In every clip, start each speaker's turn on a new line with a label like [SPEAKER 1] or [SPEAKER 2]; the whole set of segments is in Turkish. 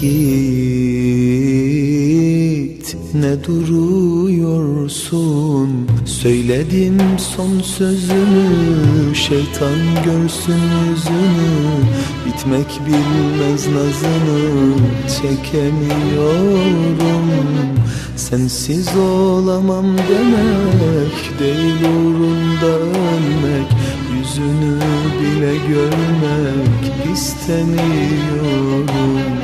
[SPEAKER 1] Git ne duruyorsun? Söyledim son sözümü Şeytan görsün yüzünü. Bitmek bilmez nazını Çekemiyorum. Sensiz olamam demek Değil uğrunda ölmek. Yüzünü bile görmek istemiyorum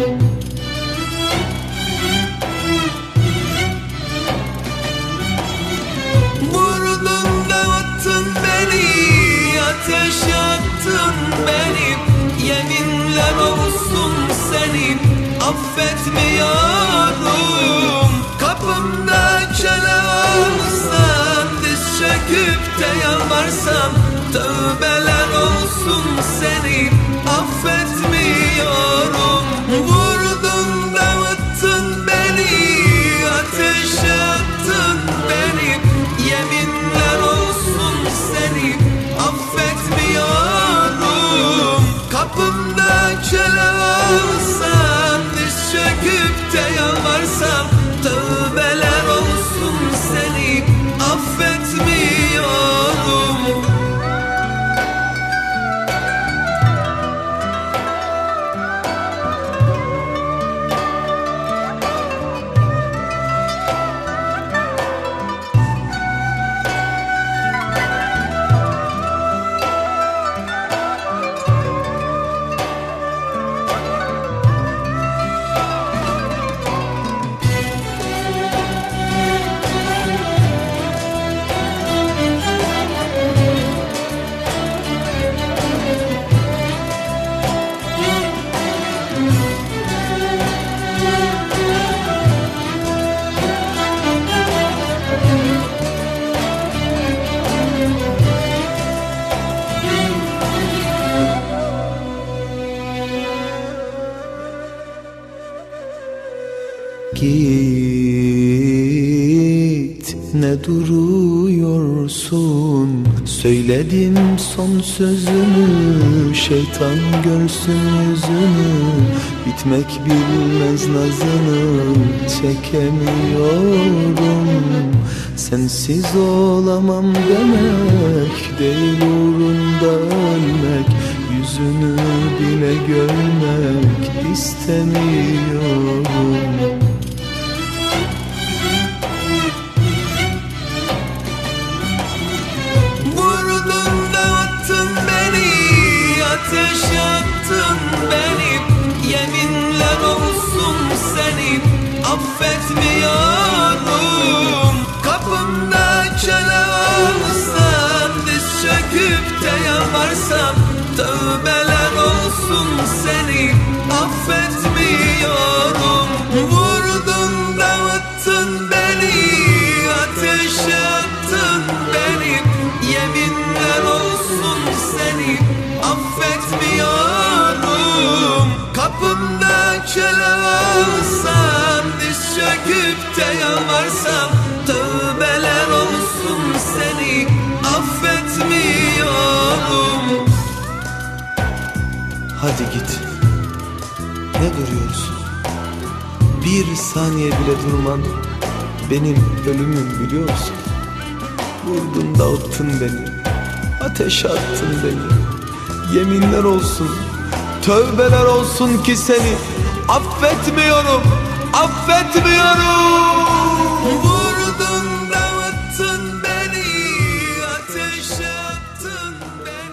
[SPEAKER 2] attın beni Yeminler olsun seni. Affetmiyorum Kapımda çene olsam Diz çöküp de yalvarsam. Tövbeler olsun seni. Affetmiyorum Vurdun Kapımda
[SPEAKER 1] Git. Ne duruyorsun? Söyledim son sözümü Şeytan görsün yüzünü. Bitmek bilmez nazını Çekemiyorum. Sensiz olamam demek Değil uğrunda ölmek. Yüzünü bile görmek istemiyorum
[SPEAKER 2] beni Ateş attın beni Yeminler olsun seni. Affetmiyorum Kapımda çene olsam Diz çöküp de yalvarsam Tövbeler olsun seni Affetmiyorum Vurdun da attın beni Kapımda çene olsam Diz çöküp de yalvarsam Tövbeler olsun seni affetmiyorum
[SPEAKER 1] Hadi git. Ne duruyorsun? Bir saniye bile durman benim ölümüm biliyorsun. Vurdun dağıttın beni. Ateşe attın beni. Yeminler olsun. Tövbeler olsun ki seni affetmiyorum, affetmiyorum.
[SPEAKER 2] Vurdun dağıttın beni, ateş attın beni.